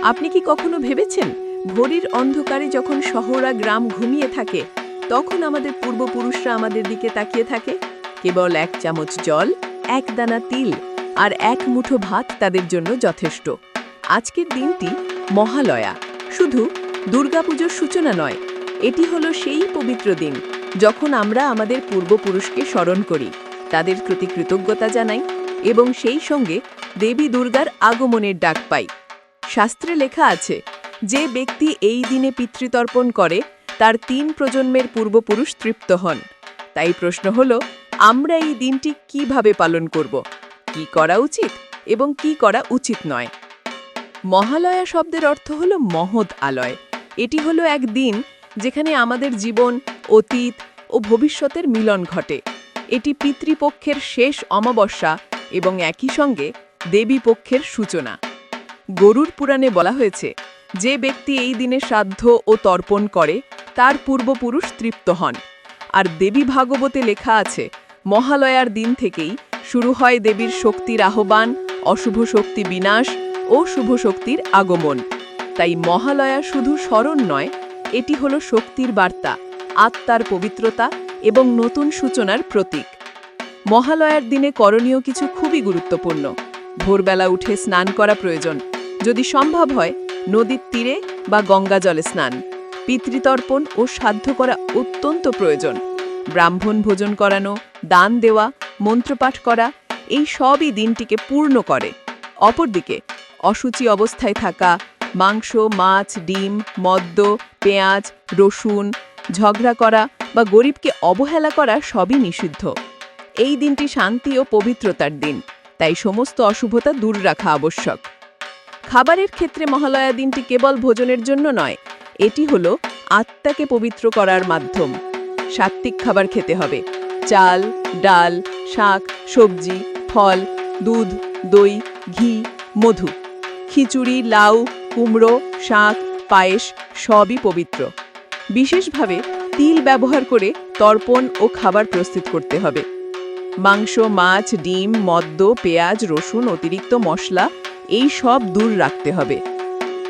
আপনি কি কখনো ভেবেছেন ভোরের অন্ধকারে যখন শহরা গ্রাম ঘুমিয়ে থাকে, তখন আমাদের পূর্বপুরুষরা আমাদের দিকে তাকিয়ে থাকে? কেবল এক চামচ জল, এক দানা তিল আর এক মুঠো ভাত তাদের জন্য যথেষ্ট। আজকের দিনটি মহালয়া। শুধু দুর্গাপুজোর সূচনা নয়, এটি হলো সেই পবিত্র দিন যখন আমরা আমাদের পূর্বপুরুষকে স্মরণ করি, তাদের প্রতি কৃতজ্ঞতা জানাই এবং সেই সঙ্গে দেবী দুর্গার আগমনের ডাক পাই। শাস্ত্রে লেখা আছে, যে ব্যক্তি এই দিনে পিতৃতর্পণ করে, তার তিন প্রজন্মের পূর্বপুরুষ তৃপ্ত হন। তাই প্রশ্ন হল, আমরা এই দিনটি কীভাবে পালন করব? কি করা উচিত এবং কি করা উচিত নয়? মহালয়া শব্দের অর্থ হল মহৎ আলয়। এটি হলো এক দিন যেখানে আমাদের জীবন, অতীত ও ভবিষ্যতের মিলন ঘটে। এটি পিতৃপক্ষের শেষ অমাবস্যা এবং একই সঙ্গে দেবী পক্ষের সূচনা। গরুর পুরাণে বলা হয়েছে, যে ব্যক্তি এই দিনে শ্রাদ্ধ ও তর্পণ করে, তার পূর্বপুরুষ তৃপ্ত হন। আর দেবী ভাগবতে লেখা আছে, মহালয়ার দিন থেকেই শুরু হয় দেবীর শক্তির আহ্বান, অশুভ শক্তি বিনাশ ও শুভ শক্তির আগমন। তাই মহালয়া শুধু স্মরণ নয়, এটি হলো শক্তির বার্তা, আত্মার পবিত্রতা এবং নতুন সূচনার প্রতীক। মহালয়ার দিনে করণীয় কিছু খুবই গুরুত্বপূর্ণ। ভোরবেলা উঠে স্নান করা প্রয়োজন। যদি সম্ভব হয়, নদীর তীরে বা গঙ্গা জলে স্নান। পিতৃতর্পণ ও সাধ্য করা অত্যন্ত প্রয়োজন। ব্রাহ্মণ ভোজন করানো, দান দেওয়া, মন্ত্রপাঠ করা, এই সবই দিনটিকে পূর্ণ করে। অপরদিকে অসুচি অবস্থায় থাকা, মাংস, মাছ, ডিম, মদ্য, পেঁয়াজ, রসুন, ঝগড়া করা বা গরিবকে অবহেলা করা সবই নিষিদ্ধ। এই দিনটি শান্তি ও পবিত্রতার দিন। তাই সমস্ত অশুভতা দূর রাখা আবশ্যক। খাবারের ক্ষেত্রে মহালয়া দিনটি কেবল ভোজনের জন্য নয়, এটি হল আত্মাকে পবিত্র করার মাধ্যম। সাত্ত্বিক খাবার খেতে হবে। চাল, ডাল, শাক, সবজি, ফল, দুধ, দই, ঘি, মধু। খিচুড়ি, লাউ, কুমড়ো, শাক, পায়েস সবই পবিত্র। বিশেষভাবে তিল ব্যবহার করে তর্পণ ও খাবার প্রস্তুত করতে হবে। মাংস, মাছ, ডিম, মদ্য, পেঁয়াজ, রসুন, অতিরিক্ত মশলা, এই সব দূর রাখতে হবে।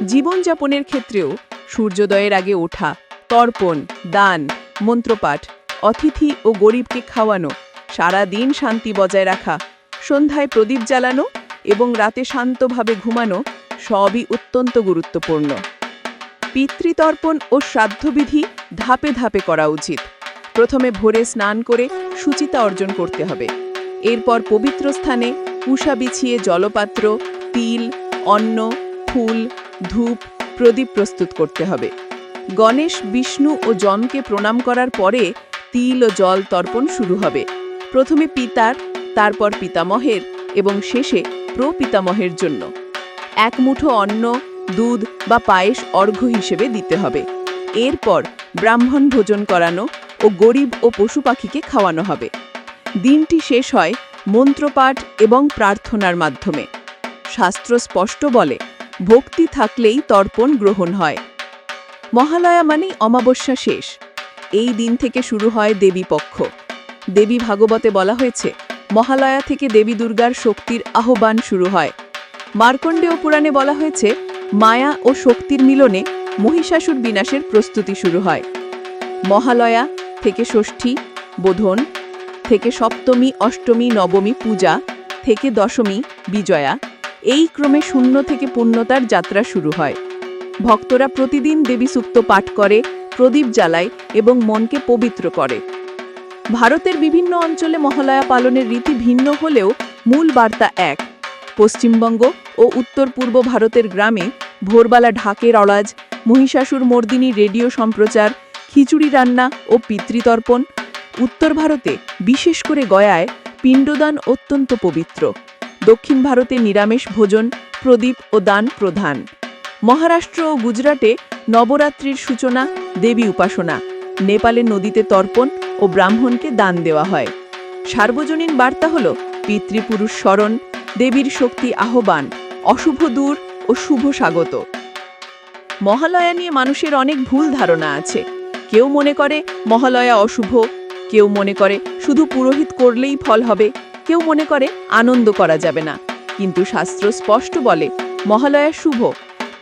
জীবনযাপনের ক্ষেত্রেও সূর্যোদয়ের আগে ওঠা, তর্পণ, দান, মন্ত্রপাঠ, অতিথি ও গরিবকে খাওয়ানো সারা দিন শান্তি বজায় রাখা, সন্ধ্যায় প্রদীপ জ্বালানো এবং রাতে শান্তভাবে ঘুমানো সবই অত্যন্ত গুরুত্বপূর্ণ। পিতৃতর্পণ ও শ্রাদ্ধবিধি ধাপে ধাপে করা উচিত। প্রথমে ভোরে স্নান করে সুচিতা অর্জন করতে হবে। এরপর পবিত্র স্থানে কুষা বিছিয়ে জলপাত্র, তিল, অন্ন, ফুল, ধূপ, প্রদীপ প্রস্তুত করতে হবে। গণেশ, বিষ্ণু ও জনকে প্রণাম করার পরে তিল ও জল তর্পণ শুরু হবে। প্রথমে পিতার, তারপর পিতামহের এবং শেষে প্রপিতামহের জন্য। এক মুঠো অন্ন, দুধ বা পায়েস অর্ঘ্য হিসেবে দিতে হবে। এরপর ব্রাহ্মণ ভোজন করানো ও গরিব ও পশু পাখিকে খাওয়ানো হবে। দিনটি শেষ হয় মন্ত্রপাঠ এবং প্রার্থনার মাধ্যমে। শাস্ত্র স্পষ্ট বলে, ভক্তি থাকলেই তর্পণ গ্রহণ হয়। মহালয়া মানেই অমাবস্যা শেষ। এই দিন থেকে শুরু হয় দেবী পক্ষ। দেবী ভাগবতে বলা হয়েছে, মহালয়া থেকে দেবী দুর্গার শক্তির আহ্বান শুরু হয়। মার্কণ্ডেয় পুরাণে বলা হয়েছে, মায়া ও শক্তির মিলনে মহিষাসুর বিনাশের প্রস্তুতি শুরু হয়। মহালয়া থেকে ষষ্ঠী, বোধন, থেকে সপ্তমী, অষ্টমী, নবমী, পূজা, থেকে দশমী, বিজয়া, এই ক্রমে শূন্য থেকে পূর্ণতার যাত্রা শুরু হয়। ভক্তরা প্রতিদিন দেবী সূক্ত পাঠ করে, প্রদীপ জ্বালায় এবং মনকে পবিত্র করে। ভারতের বিভিন্ন অঞ্চলে মহালয়া পালনের রীতি ভিন্ন হলেও মূল বার্তা এক, পশ্চিমবঙ্গ ও উত্তর পূর্ব ভারতের গ্রামে ভোরবেলা ঢাকের অলাজ মহিষাসুর মর্দিনী রেডিও সম্প্রচার খিচুড়ি রান্না ও পিতৃতর্পণ, উত্তর ভারতে বিশেষ করে গয়ায় পিণ্ডদান অত্যন্ত পবিত্র। দক্ষিণ ভারতে নিরামিষ ভোজন, প্রদীপ ও দান প্রধান। মহারাষ্ট্র ও গুজরাটে নবরাত্রির সূচনা, দেবী উপাসনা। নেপালে নদীতে তর্পণ ও ব্রাহ্মণকে দান দেওয়া হয়। সার্বজনীন বার্তা হল, পিতৃপুরুষ স্মরণ দেবীর শক্তি আহ্বান, অশুভ দূর ও শুভ স্বাগত। মহালয়া নিয়ে মানুষের অনেক ভুল ধারণা আছে। কেউ মনে করে মহালয়া অশুভ, কেউ মনে করে শুধু পুরোহিত করলেই ফল হবে, কেউ মনে করে আনন্দ করা যাবে না। কিন্তু শাস্ত্র স্পষ্ট বলে, মহালয়া শুভ,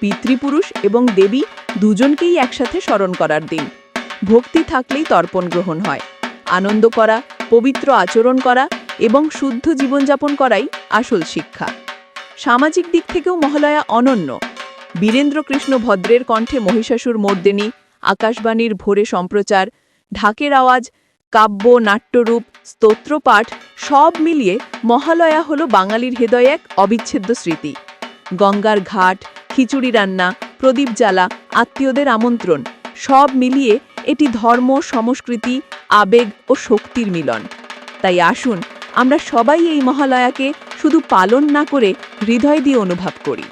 পিতৃপুরুষ এবং দেবী দুজনকেই একসাথে স্মরণ করার দিন। ভক্তি থাকলেই তর্পণ গ্রহণ হয়। আনন্দ করা, পবিত্র আচরণ করা এবং শুদ্ধ জীবনযাপন করাই আসল শিক্ষা। সামাজিক দিক থেকেও মহালয়া অনন্য। বীরেন্দ্রকৃষ্ণ ভদ্রের কণ্ঠে মহিষাসুর মর্দিনী আকাশবাণীর ভোরে সম্প্রচার, ঢাকের আওয়াজ, কাব্য, নাট্যরূপ, স্তোত্রপাঠ সব মিলিয়ে মহালয়া হল বাঙালির হৃদয়ে এক অবিচ্ছেদ্য স্মৃতি। গঙ্গার ঘাট, খিচুড়ি রান্না, প্রদীপ জ্বালা, আত্মীয়দের আমন্ত্রণ সব মিলিয়ে এটি ধর্ম, সংস্কৃতি, আবেগ ও শক্তির মিলন। তাই আসুন আমরা সবাই এই মহালয়াকে শুধু পালন না করে হৃদয় দিয়ে অনুভব করি।